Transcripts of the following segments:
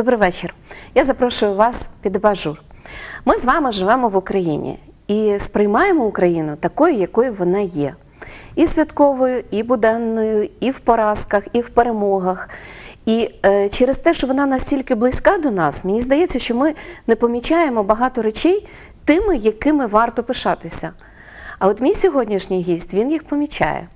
Добрий вечір. Я запрошую вас під абажур. Ми з вами живемо в Україні і сприймаємо Україну такою, якою вона є. І святковою, і буденною, і в поразках, і в перемогах. І е, через те, що вона настільки близька до нас, мені здається, що ми не помічаємо багато речей тими, якими варто пишатися. А от мій сьогоднішній гість він їх помічає.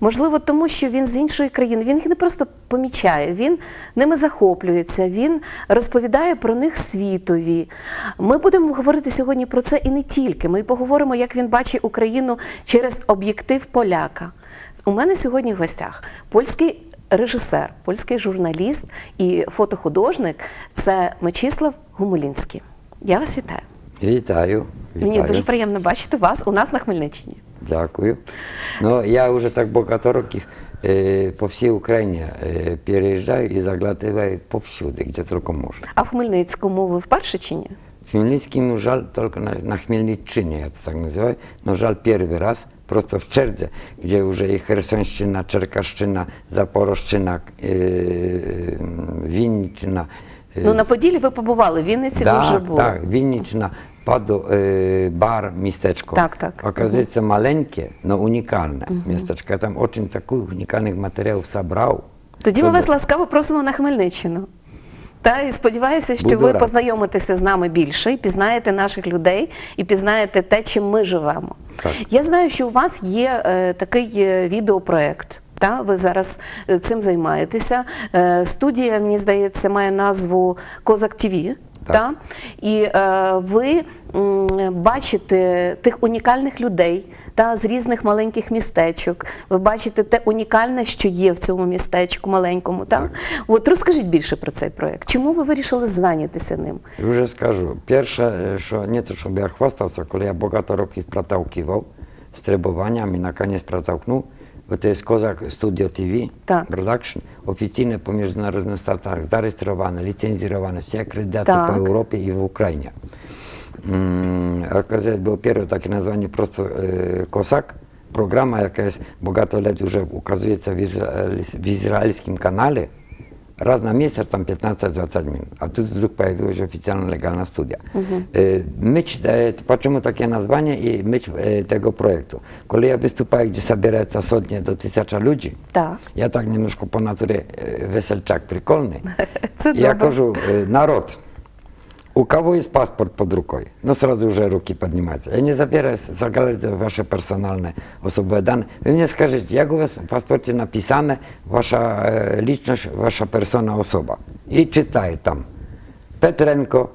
Можливо, тому що він з іншої країни, він їх не просто помічає, він ними захоплюється, він розповідає про них світові. Ми будемо говорити сьогодні про це і не тільки. Ми поговоримо, як він бачить Україну через об'єктив поляка. У мене сьогодні в гостях польський режисер, польський журналіст і фотохудожник це Мечислав Гумулінський. Я вас вітаю. Вітаю. Вітаю. Мені дуже приємно бачити вас у нас на Хмельниччині. Дякую. Ну, я вже так багато років е, по всій Україні е, переїжджаю і заглядаю повсюди, де тільки можна. А в Хмельницькому ви вперше чи ні? В Хмельницькому жаль тільки на, на Хмельниччині, я це так називаю, но жаль перший раз, просто в Чердзе, gdzie вже і Херсонщина, Черкащина, Запорожщина, е, е, Вінниччина. е, Ну на Поділі ви побували, в Вінниці ви вже були. так, Вінниччина, Падо, е, бар, містечко. Так, так. Оказується, маленьке, но унікальне містечко. Я там дуже таких унікальних матеріалів зібрав. Тоді ми вас ласкаво просимо на Хмельниччину. Та і сподіваюся, що Буду ви рад. познайомитеся з нами більше і пізнаєте наших людей, і пізнаєте те, чим ми живемо. Так. Я знаю, що у вас є е, такий е, відеопроект. Та ви зараз е, цим займаєтеся. Е, студія, мені здається, має назву Козак ТВ. Так. Та? І е, ви бачите тих унікальних людей та, з різних маленьких містечок. Ви бачите те унікальне, що є в цьому містечку маленькому. Та? От розкажіть більше про цей проєкт. Чому ви вирішили зайнятися ним? І вже скажу, перше, що не то, щоб я хвастався, коли я багато років проталкивав з требуваннями, на кінець проталкнув, є Козак Studio TV, Продакшн офіційне по міжнародних стартах, зареєстроване, ліцензіроване, всі акредитації по Європі і в Україні. М, був було перше таке названня просто Козак. Косак, програма, яка багато років вже указується в ізраїльському каналі, Raz na miesiąc, tam 15-20 minut, a tu wdruk się oficjalna, legalna studia. Mhm. Y, myć, y, po czemu takie nazwanie i myć y, tego projektu? Koleja wystupała, gdzie zabieraca sodnie do tysiąca ludzi. Tak. Ja tak niemnożko po naturze y, weselczak, prykolny. jako, że y, naród у кого есть паспорт под рукой? Ну, сразу уже руки поднимаются. Я не забираю, заглядывайте ваши персональные особые данные. Вы мне скажите, как у вас в паспорте написано ваша э, личность, ваша персона, особа? И читает там Петренко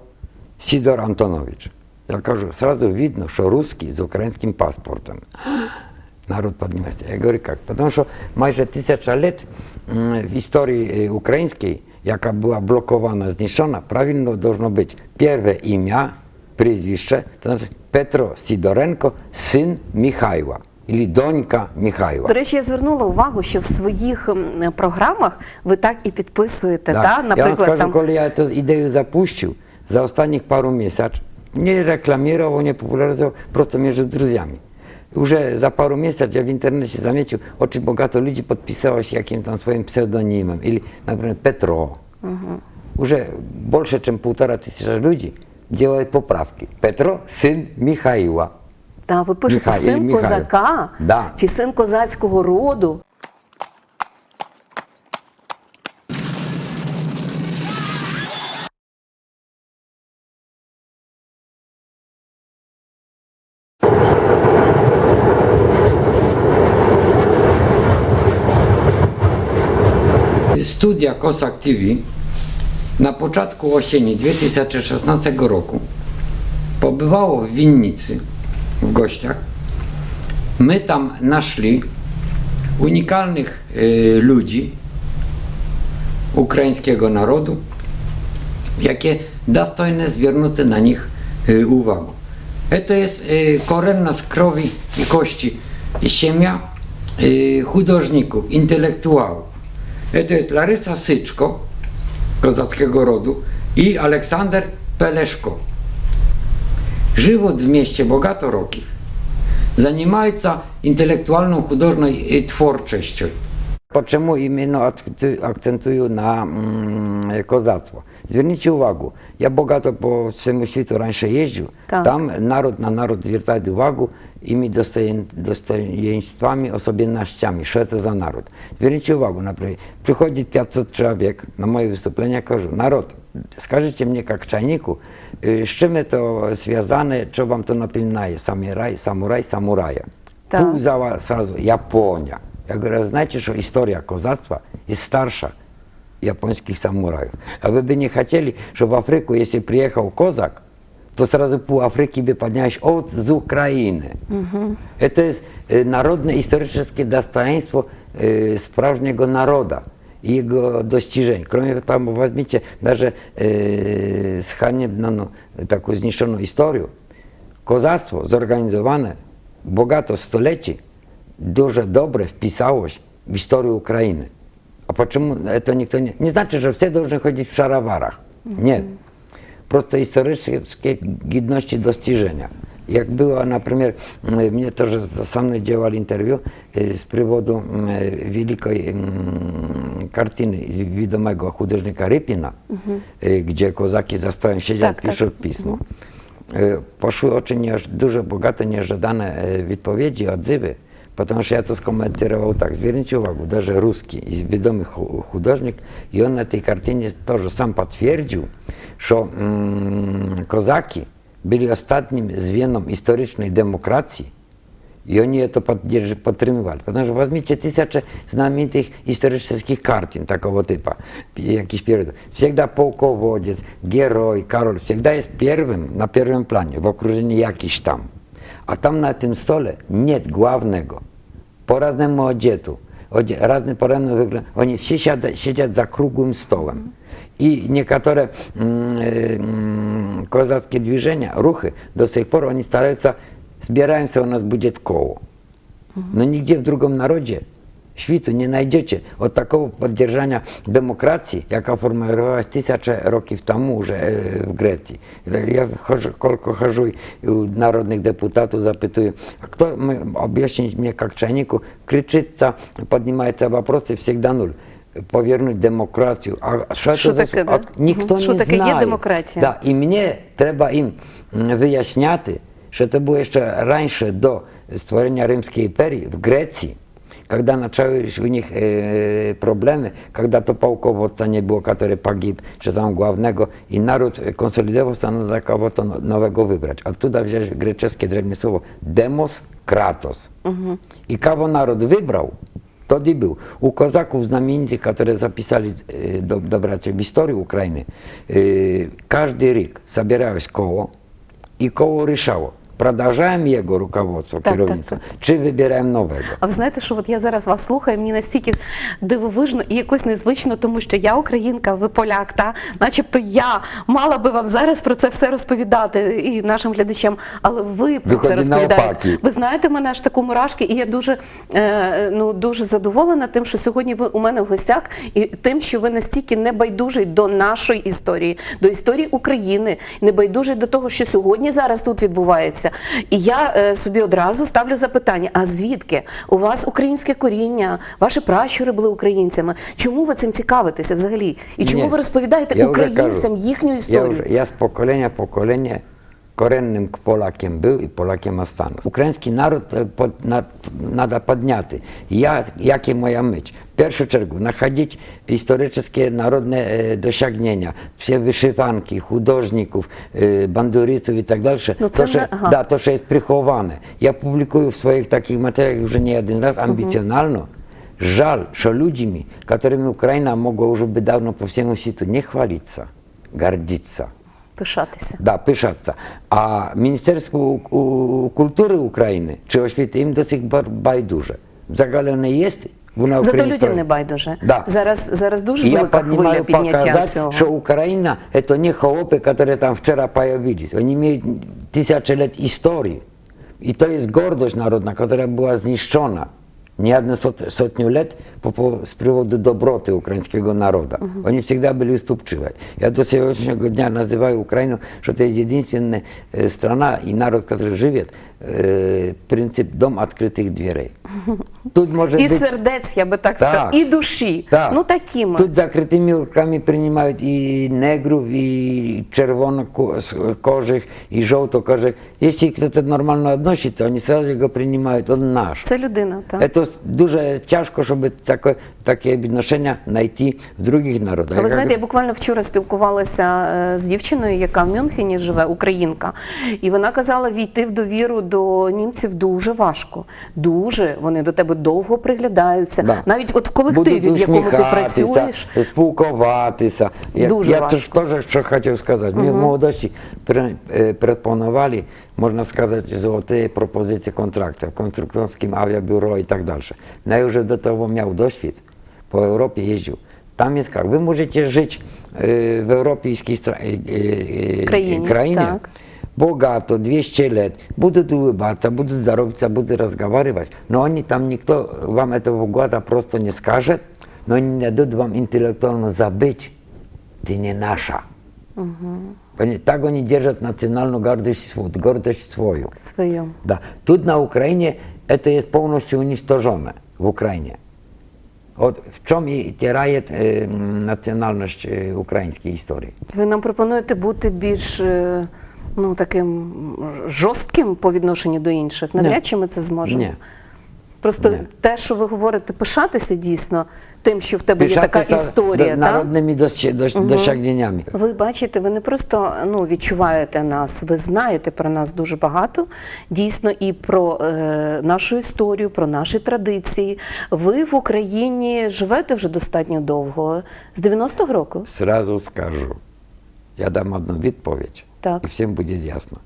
Сидор Антонович. Я кажу, сразу видно, что русский с украинским паспортом. Народ поднимается. Я говорю, как? Потому что майже тисяча лет м, в історії е, українській, яка була блокована, знищена, правильно должно бути перше ім'я, прізвище, то значить Петро Сидоренко, син Михайла, або донька Михайла. До речі, я звернула увагу, що в своїх програмах ви так і підписуєте. Да. Та? я вам скажу, там коли я цю ідею запустив, за останніх пару місяців, не рекламував, не популяризував, просто між друзями. Уже за пару місяців я в інтернеті замітив, дуже багато людей підписалось яким там своїм псевдонімом, или, наприклад, Петро. Уже більше, ніж півтора тисячі людей делают поправки. Петро – син Михайла. та, ви пишете Михайло, син Михайло. козака Да. чи син козацького роду. Studia Kosak TV na początku jesieni 2016 roku pobywało w Winnicy w gościach. My tam naszli unikalnych y, ludzi ukraińskiego narodu, jakie dostojne zwiernuty na nich y, uwagę. To jest y, korenna z krowi i kości ziemia y, hudожników, intelektuałów. To jest Larysa Syczko, kozackiego rodu, i Aleksander Peleszko. Żywot w mieście bogato roki. Занимаются интеллектуальной художественной э, творчестью. Почему именно акцентую, акцентую на м, kozactwo? Zверніть увагу, я багато по всьому світу раніше їжджу, Так. там народ на народ звертає увагу imi dostojeństwami, osobiennościami Szwecja za naród. Zwróćcie uwagę, na przychodzi 500 człowiek na moje wystąpienia, każą, naród, skażecie mnie jak czajniku, y, z czym to związane, co wam to napilnaje, samuraj, samuraj, samuraje. Tak. Pół zała Japonia. Ja mówię, znacie, że historia kozactwa jest starsza japońskich samurajów. A by nie chcieli, że w Afryku, jeśli przyjechał kozak, то сразу по Африке бы поднялись от з Украины. Это есть э, народное историческое достоинство э, справжнего народа и его достижений. Кроме того, возьмите даже э, с ханебную такую знищенную историю. Козацтво зорганізоване багато століть дуже добре вписалось в історію України. А почему это никто не... Не значит, что все должны ходить в шароварах. Нет. Просто исторические гідності достижения. Як було, наприклад, м, мені теж со мной делали інтерв'ю е, з приводу м, е, великої м, картини відомого художника Рипіна, е, де козаки за стоłem сидять, Так, так. пишуть письмо. E, Poszły oczy nież, dużo bogato nieżadane e, wypowiedzi, odzywy, потому что я to skomentował tak, zwiernicie uwagę, даже русский, i wiadomy hu- художник, i on na tej kartynie тоже сам potwierdził, że mm, kozaki byli ostatnim zwieną historycznej demokracji и они это поддерж- подтримывали. Потому что возьмите тысячи знаменитых исторических картин такого типа, якийсь период. Всегда полководец, герой, король, всегда есть первым, на первом плане, в окружении якийś там. А там на этом столе нет главного. По разному одету, оде, разный по разному выгляд. Они все сядят, сидят за круглым столом. И некоторые м, э, м, казацкие движения, рухи, до сих пор они стараются збираємося, у нас буде коло. Но нигде в другом народе світу не знайдете от такого поддержания демократії, яка формувалася тисячі років тому вже е, в Греції. Я хожу, коли хожу у народних депутатів запитую, а хто ми, об'ясніть мені, як чайнику, кричиться, піднімається і завжди нуль. Повернуть демократію. А що, це за таке, св- да? Ніхто. Що не таке є демократія? Да, і мені треба їм виясняти, що це було ще раніше до створення Римської імперії в Греції, когда начались у них э, проблемы, когда то полководца не было, который погиб, czy tam głównego, i naród konsolidowался, надо кого-то nowego wybrać. Оттуда взяли греческое древнее слово «demos kratos». И кого народ выбрал, тот и был. У казаков знаменитых, которые записали э, до, добраться в историю Украины, э, каждый рік собиралось коло, и коло решало, Продолжаем его руководство, Так, чи вибираємо нового. А ви знаєте, що от я зараз вас слухаю, мені настільки дивовижно і якось незвично, тому що я українка, ви поляк, та начебто я мала би вам зараз про це все розповідати і нашим глядачам, але ви про це розповідаєте. Ви знаєте мене аж таку мурашки, і я дуже е, ну дуже задоволена тим, що сьогодні ви у мене в гостях, і тим, що ви настільки небайдужий до нашої історії, до історії України, небайдужий до того, що сьогодні зараз тут відбувається. І я е, собі одразу ставлю запитання: а звідки у вас українське коріння? Ваші пращури були українцями? Чому ви цим цікавитеся взагалі? І чому Ні, ви розповідаєте я вже українцям кажу, їхню Я, історію? вже, я з покоління в покоління коренним к Polakiem był i Polakiem останусь. Український народ е, под, на, надо підняти. Я, як і моя мить. В першу чергу, знаходити історичні народні е, досягнення, всі вишиванки, художників, е, бандуристів і так далі. Ну, це то, що, не- ага. да, то, що є приховане. Я публікую в своїх таких матеріалах вже не один раз амбіціонально. Жаль, що людьми, которыми Україна могла вже би давно по всьому світу не хвалитися, гордитися. Пишатися. Да, пишаться. А Міністерство у- у- культури України чи освіти їм до сих пор байдуже. Взагалі не є. Вона Зато українською- людям не байдуже. Да. Зараз зараз дуже И я велика хвиля поднимаю підняття показать, цього. что Украина это не холопы, которые там вчера появились. Они имеют тысячи лет истории. И то есть гордость народна, которая была знищена не одну сот, сотню лет по, по, с приводу доброты украинского народа. Они всегда были уступчивы. Я до сегодняшнего дня называю Украину, что это единственная э, страна и народ, который живет e, принцип дом открытых дверей. Тут может І быть сердець, я би так, Так. сказала, і душі. Так. Ну такими. Тут закрытыми руками принимают и негров, и червонокожих, и желтокожих. Если кто-то нормально относится, они сразу его принимают, он наш. Це людина, так. Это дуже тяжко, щоб таке, таке відношення знайти в других народах. А ви Я знаєте, я кажу, буквально вчора спілкувалася е, з дівчиною, яка в Мюнхені живе, українка, і вона казала, війти в довіру до німців дуже важко. Дуже вони до тебе довго приглядаються. Да. Навіть от в колективі, в якому ти працюєш. спілкуватися. Я, Дуже я важко. теж, теж що хотів сказати. Ми в молодості е, пропонували, можна сказати, золоті пропозиції контрактів, конструкторським авіабюро і так далі. Но я вже до того мав досвід, по Європі їжджу. Там є як, ви можете жити е, в європейській е, Країні, країні так. Богато, 200 лет, будут улыбаться, будут здороваться, будут разговаривать, но они там никто вам этого в глаза просто не скажет, но они не дадут вам интеллектуально забыть, ты не наша. Они- так они держат национальную гордость, гордость свою. Свою. Да. Тут на Украине это есть полностью уничтожено в Украине. Вот в чем и теряет э, м, национальность э, украинской истории. Ви нам пропонуєте бути більш е, ну, таким жорстким по відношенню до інших. Навряд чи ми це зможемо. Ні. Просто Ні. те, що ви говорите, пишатися дійсно тим, що в тебе є така історія. так? народними досягненнями. Ви бачите, ви не просто ну, відчуваєте нас, ви знаєте про нас дуже багато, дійсно, і про е, нашу історію, про наші традиції. Ви в Україні живете вже достатньо довго, з 90-го року. Сразу скажу, я дам одну відповідь, Так. і всім буде ясно.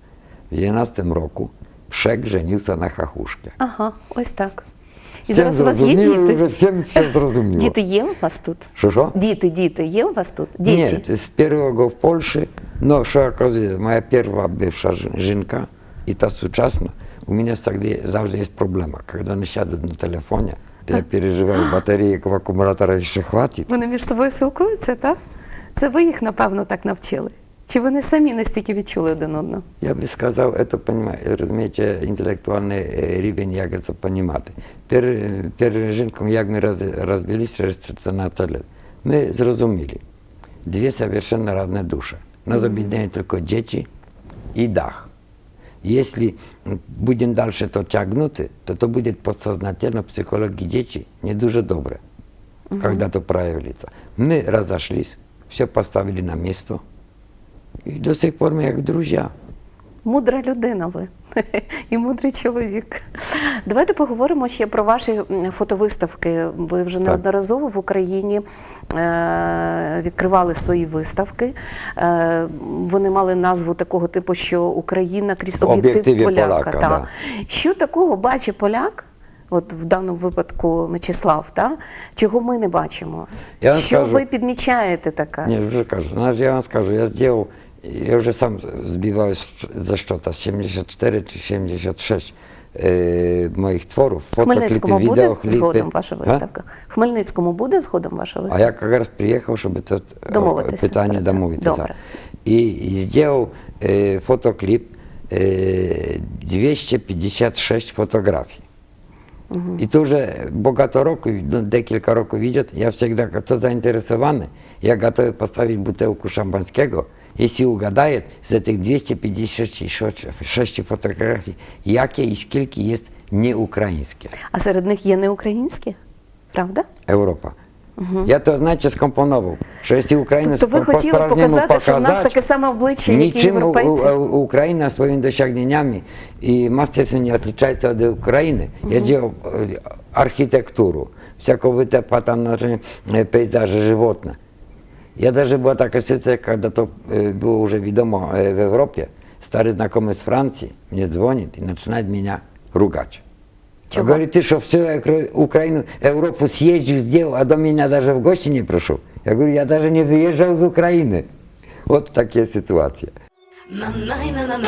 В 11 року Пшек женився на хахушки. Ага, ось так. І Всім зараз у вас є зрозуміло, діти. Вже всім все зрозуміло. Діти є у вас тут? Що, що? Діти, діти, є у вас тут? Діти. Ні, з першого в Польщі, ну, що оказується, моя перша бивша жін- жінка, і та сучасна, у мене завжди, завжди є проблема. Коли вони сядуть на телефоні, то я переживаю, батареї в акумулятора ще хватить. Вони між собою спілкуються, так? Це ви їх, напевно, так навчили? Чи вони самі настільки відчули один одного? Я би сказав, це, понимаєте, розумієте, інтелектуальний е, рівень, як це розуміти. Пер, перед жінком, як ми роз, розбились через 14 років, ми зрозуміли, дві совершенно різні душі. Нас об'єднує тільки діти і дах. Если м, будем дальше то тягнути, то то будет подсознательно в психологии дети не дуже добре, когда то проявится. Мы разошлись, все поставили на место, И до сих пор мы как друзья. Мудра людина ви і мудрий чоловік. Давайте поговоримо ще про ваші фотовиставки. Ви вже неодноразово в Україні е- відкривали свої виставки. Е- вони мали назву такого типу, що Україна крізь об'єктив поляка. поляка, та. да. Що такого бачить поляк? От в даному випадку Мечислав, та? чого ми не бачимо? Я що скажу. ви підмічаєте таке? Не, уже кажу, я вам скажу, я już sam zbiwałeś ze szczota 74 czy 76 yy, moich tworów. W Chmelnickiemu budę zgodą wasza wystawka. W Chmelnickiemu budę zgodą wasza wystawka. A jak raz przyjechał, żeby to Domowite pytanie domówić. I, I zdjął yy, fotoklip yy, 256 fotografii. Mhm. I to, że bogato roku, no, de kilka roku widzę, ja wszędzie to zainteresowany. Ja gotowy postawić butelkę szampańskiego, якщо угадає з цих 256 фотографій, які і скільки є не українські. А серед них є не українські? Правда? Європа. Я то, знаєте, скомпонував, що якщо Україну Тобто ви хотіли по-справжньому показати, що в нас таке саме обличчя, як і Нічим європейці? у- Україна своїми досягненнями і мастерством не відрізняється від України. Я зробив е, архітектуру, всякого витепа там, е, пейзажі, животне. Jedna, że była taka sytuacja, kiedy to było już wiadomo w Europie, stary znakomy z Francji mnie dzwoni i zaczyna mnie rugać. Чего? Говорит, ты что, всю Украину, Европу съездил, сделал, а до меня даже в гости не пришел. Я говорю, я даже не выезжал из Украины. Вот такая ситуация. На-най-на-на-на.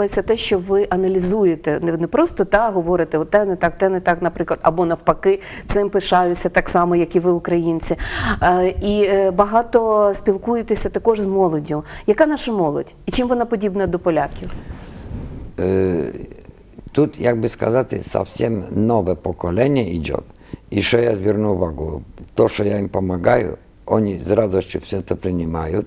подобається те, що ви аналізуєте, не, просто та говорите, от те не так, те не так, наприклад, або навпаки, цим пишаюся так само, як і ви, українці. Е, і е, багато спілкуєтеся також з молоддю. Яка наша молодь? І чим вона подібна до поляків? Е, Тут, як би сказати, зовсім нове покоління йде. І що я зверну увагу, то, що я їм допомагаю, вони з радостью все це приймають,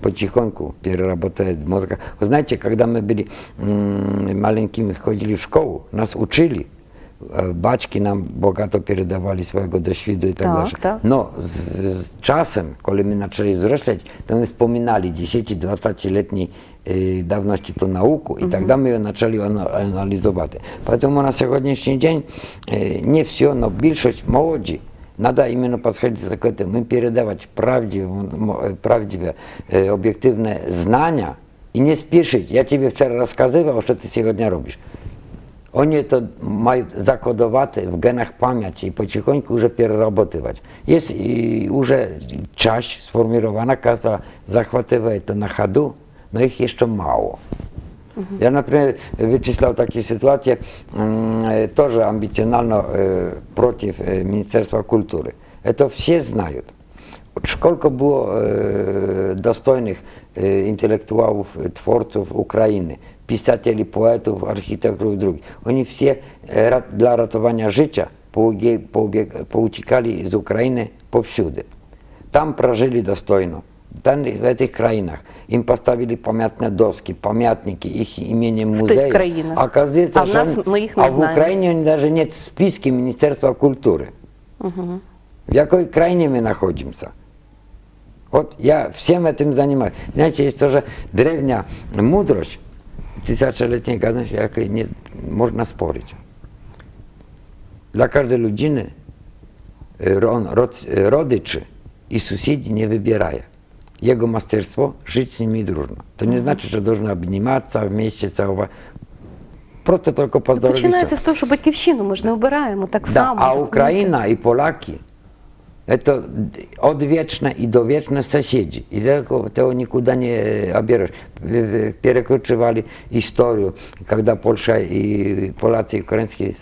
потихоньку переработают мозг. Вы знаете, когда мы были м, маленькими, ходили в школу, нас учили, э, бачки нам богато передавали своего досвіду і так, Так, далі. так. Но з, з часом, коли ми почали взрослеть, то ми вспоминали 10-20-літні е, давності ту науку, і тоді ми її почали ана- аналізувати. Тому на сьогоднішній день е, не все, но більшість молоді Надо именно подходить к этому, мы передавать правдивое, м, правдивое, э, объективное знание и не спешить. Я тебе вчера рассказывал, что ты сегодня робишь. Они это мають закодувати в генах пам'яті і потихоньку вже переработувати. Є і вже часть сформирована, яка захватывает это на ходу, но их еще мало. Я, например, вычислял такие ситуации, м, э, тоже амбиционально э, против э, Министерства культуры. Это все знают. От Сколько было э, достойных э, интеллектуалов, э, творцов Украины, писателей, поэтов, архитекторов и других. Они все э, ра- для рятования життя поуге- поубег- поутекали из Украины повсюди. Там прожили достойно. Там, в этих краинах им поставили памятные доски, памятники, их именем В музея. тих країнах. Оказывается, А в нас мы их не а в знаем. Украине они даже нет в списке Министерства культуры. В какой крайне мы находимся? Вот я всем этим занимаюсь. Знаете, есть тоже древняя мудрость, тысячелетняя якой не можно спорить. Dla każdej ludziny e, on, rod, e, rodyczy Jego masterstwo żyć z nimi drużno. To nie znaczy, że должны обниматься в місті, całować. Просто tylko поздоровиться. Починається з того, що батьківщину ми ж не обираємо так Да, само. а розумієте? Украина и поляки это odwieczne i dowieczne sąsiedzi. I tego, tego nikuda nie obierzesz. Перекручивали историю, когда Польша и Polacy и украинские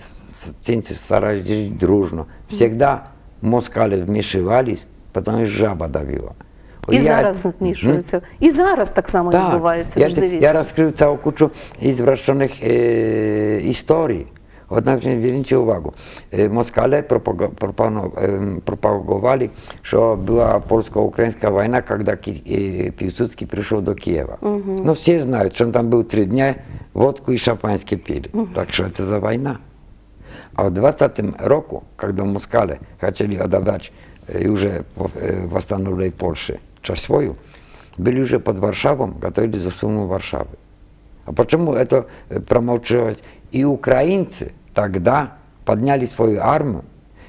цинцы старались жить дружно. Всегда москали вмешивались, потому что жаба давила. І Я- зараз змішуються. І зараз так само так, відбувається. я, ж дивіться. я розкрив цілу кучу ізвращених е, історій. Наприклад, зверніть увагу, е, москалі ем, пропагували, що була польсько-українська війна, коли е, Пілсудський прийшов до Києва. Ну, всі знають, що він там був три дні, водку і шампанське пили. Так що це за війна? А в 20 року, когда москали хотели отдавать э, и уже э, восстановили часть свою, были уже под Варшавом, готовили за сумму Варшавы. А почему это э, промолчалось? И украинцы тогда подняли свою армию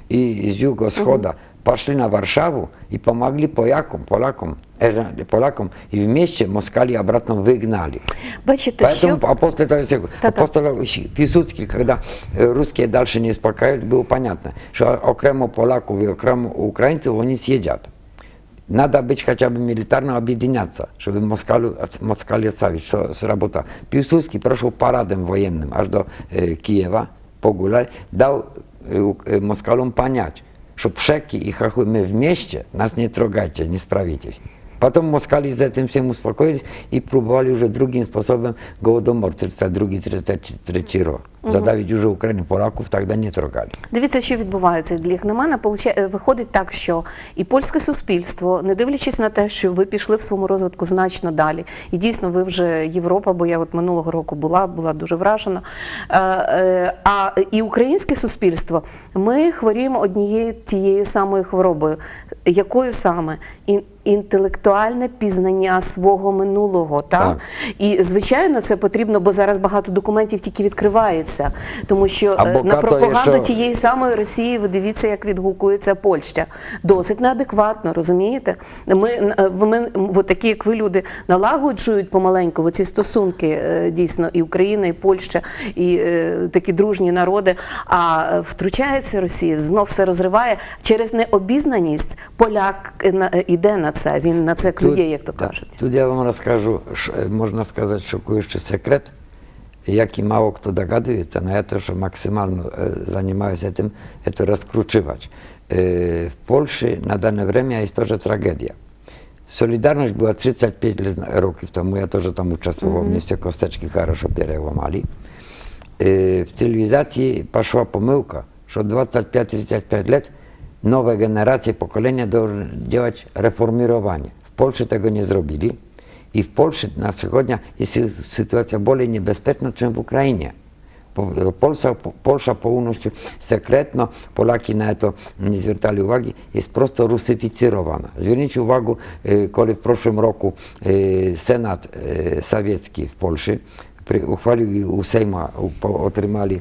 и с юго-схода пошли на Варшаву и помогли полякам, полякам, э, полякам, и вместе москали обратно выгнали. Бачите, Поэтому, що а после того, всего, а Та-та. после того, Писуцкий, когда э, русские дальше не успокаивают, было понятно, что окремо поляков и окремо украинцев они съедят. Надо быть хотя бы милитарно объединяться, чтобы москалю, от- москали отставить, что сработало. Пилсудский прошел парадом военным аж до э, Киева, погулять, дал э, у- э, москалам понять, что пшеки и хохлы мы вместе, нас не трогайте, не справитесь. Потом москали за этим всем успокоились и пробовали уже другим способом голодомор 32-33 Рок. Задавить уже Украину, Полаков тогда не трогали. Дивіться, що відбувається. Як на мене, е, виходить так, що і польське суспільство, не дивлячись на те, що ви пішли в своєму розвитку значно далі, і дійсно ви вже Європа, бо я от минулого року була, була дуже вражена. Е, е, А і українське суспільство, ми хворіємо однією тією самою хворобою. Якою саме? Ін- Інтелектуальне пізнання свого минулого, так? Так. І звичайно, це потрібно, бо зараз багато документів тільки відкривається, тому що Або е, на пропаганду якщо- тієї самої Росії, ви дивіться, як відгукується Польща. Досить неадекватно, розумієте? Ми, е, ми от такі, як ви люди, налагоджують помаленьку ці стосунки е, дійсно і Україна, і Польща, і е, такі дружні народи. А втручається Росія, знов все розриває через необізнаність. Поляк на- іде на це. Він на це клює, як то кажуть. Тут я вам расскажу, ш- э, можно сказать, секрет, jaki mało kto dogaduje, no ja też maksymalnie e, zajmuję się tym, e, to rozkruczywać. E, W Polsce na dane время jest to, że tragedia. Solidarność była 35 lat roków temu, ja to, że tam участвовал, mnie все kosteczki хорошо переломали. E, W cywilizacji poszła pomyłka, że 25-35 lat nowe generacje, pokolenia do działać reformirowanie. W Polsce tego nie zrobili i w Polsce na wschodnia jest sy- sytuacja bardziej niebezpieczna niż w Ukrainie. Po- Polsza, po- Polsza półnością sekretno, Polaki na to nie zwracali uwagi, jest prosto rusyficyrowana. Zwróćcie uwagę, y, kiedy w przeszłym roku y, Senat y, Sowiecki w Polsce uchwalił i u Sejma otrzymali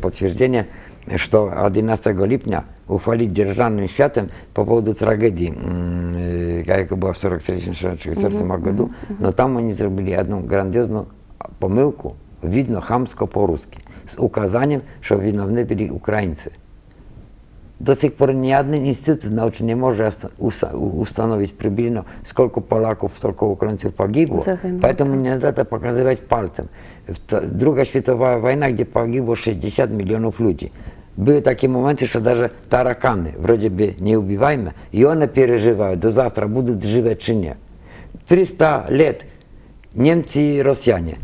potwierdzenie, że 11 lipnia uchwalić dzierżawnym światem po powodu tragedii, mm, y, jaka była w 1944 году, no tam oni zrobili jedną grandiozną pomyłkę, widno chamsko po-ruski, z ukazaniem, że winowni byli Ukraińcy. До сих пор ни один институт научный не может уста- установить приблизно, сколько поляков, сколько украинцев погибло. Загинуло, Поэтому не надо показывать пальцем. В т- Другая мировая война, где погибло 60 миллионов людей. Były takie momenty, że даже tarakany, wrodzie by nie ubиваемые, i one переживают, do завтра будут żywe czy nie. 300 lat Niemcy i Rosjanie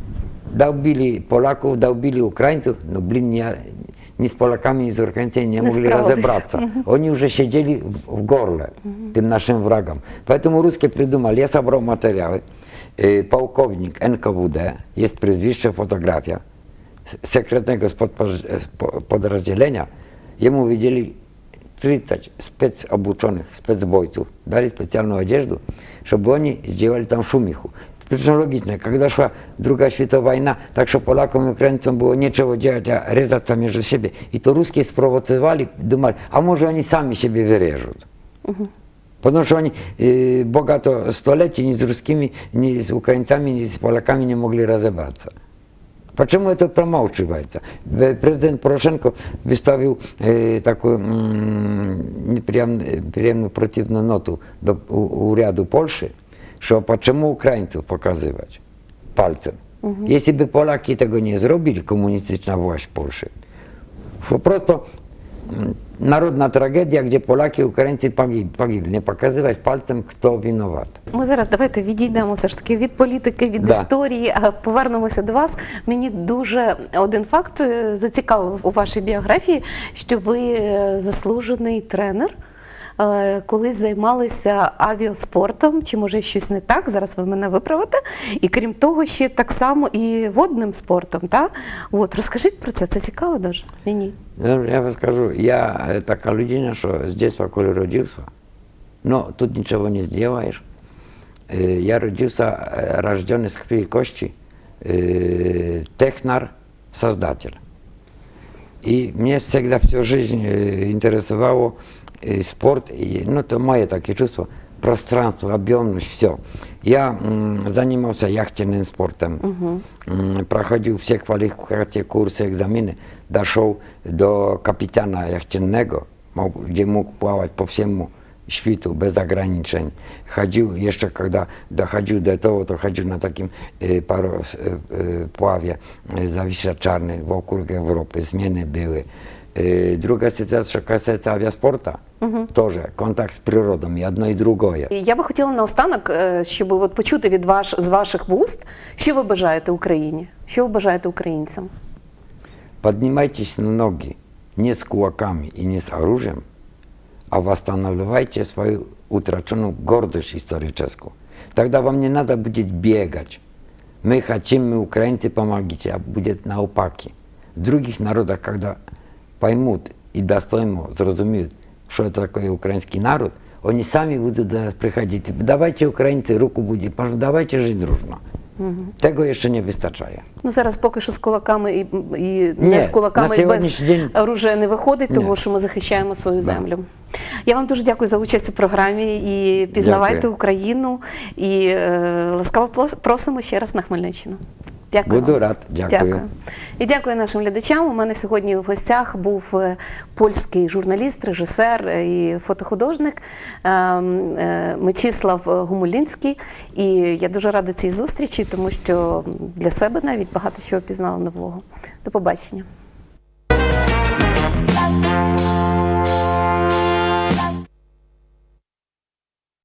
dałbili Polaków, dałbili Ukraińców, no blin nie, ni z Polakami, ni z Ukraińcami nie Nie mogli sправились. разобраться. Они уже сидели в, в горле тем нашим врагам. Поэтому русские придумали, я собрал материалы, э, полковник НКВД, есть прозвище, фотография, с- секретnego spod podrazdzielenia, jemu widzieli 30 specobudzonych, specbojców, dali specjalną odzieżdę, żeby oni zdziałali tam szumichu. Przyczyn logiczne, kiedy szła druga światowa wojna, tak że Polakom i Ukraińcom było niczego działać, a ryzać między siebie. I to ruskie sprowocowali, думали, a może oni sami siebie wyreżą. Потому что они э, богато столетий ни с русскими, ни с украинцами, ни с поляками не могли разобраться. Почему это промалчивается? Э, Президент Порошенко выставил э, такую м, неприемную, неприемную противную ноту до у- уряду Польши, что почему украинцев показывать пальцем. Если бы Polaки tego nie zrobili, komunistyczna właść w Polsce, po prostu трагедія, де поляки, українці Polaki не Ukraińcy пальцем, хто winowaty. Ми зараз давайте відійдемо все ж таки від політики, від Да. історії, а повернемося до вас. Мені дуже один факт е, зацікавив у вашій біографії, що ви е, заслужений тренер. е, Колись займалися авіаспортом, чи може щось не так? Зараз ви мене виправите. І крім того, ще так само і водним спортом. Та? От, розкажіть про це, це цікаво дуже мені. Ну, я вам скажу, я э, така людина, що з детства, коли родився, ну, тут нічого не сделаешь. Э, Я родился, э, рожденный с крови и кости, э, технар, создатель. И мне всегда всю жизнь э, интересовало э, спорт, и, ну, это мое такие чувства, пространство, объемность, все. Я м, занимался яхтенным спортом, М, проходил все квалификации, курсы, экзамены, дошел до капитана яхтенного, мог- где мог плавать по всему świtu, bez ograniczeń. Chodził, jeszcze kiedy dochodził do tego, to chodził na takim e, paro, e, e, pławie e, Zawisza Czarny wokół Europy, zmiany były. E, druga sytuacja, kasecja awiasporta, to, że kontakt z przyrodą, jedno i drugie. І Я би хотіла наостанок, е, щоб от почути від ваш, з ваших вуст, що ви бажаєте Україні, що ви бажаєте українцям. поднимайтесь на ноги не с кулаками и не с оружием, а восстанавливайте свою утраченную гордость историческую. Тогда вам не надо будет бегать. Мы хотим, мы украинцы, помогите, а будет наопаки. В других народах, когда поймут и достойно зрозумеют, что это такое украинский народ, они сами будут до нас приходить. Давайте, українці, руку будем, давайте жить дружно. Tego ще не вистачає. Ну зараз поки що з кулаками і, і Ні, не з кулаками і без день- оружия не виходить, тому Ні. що ми захищаємо свою землю. Я вам дуже дякую за участь у програмі і пізнавайте Дякую. Україну. І е, ласкаво просимо ще раз на Хмельниччину. Дякую. Буду рад, дякую. І дякую нашим глядачам. У мене сьогодні в гостях був е, польський журналіст, режисер е, і фотохудожник е, е, Мечислав Гумулінський. І я дуже рада цій зустрічі, тому що для себе навіть багато чого пізнала нового. До побачення.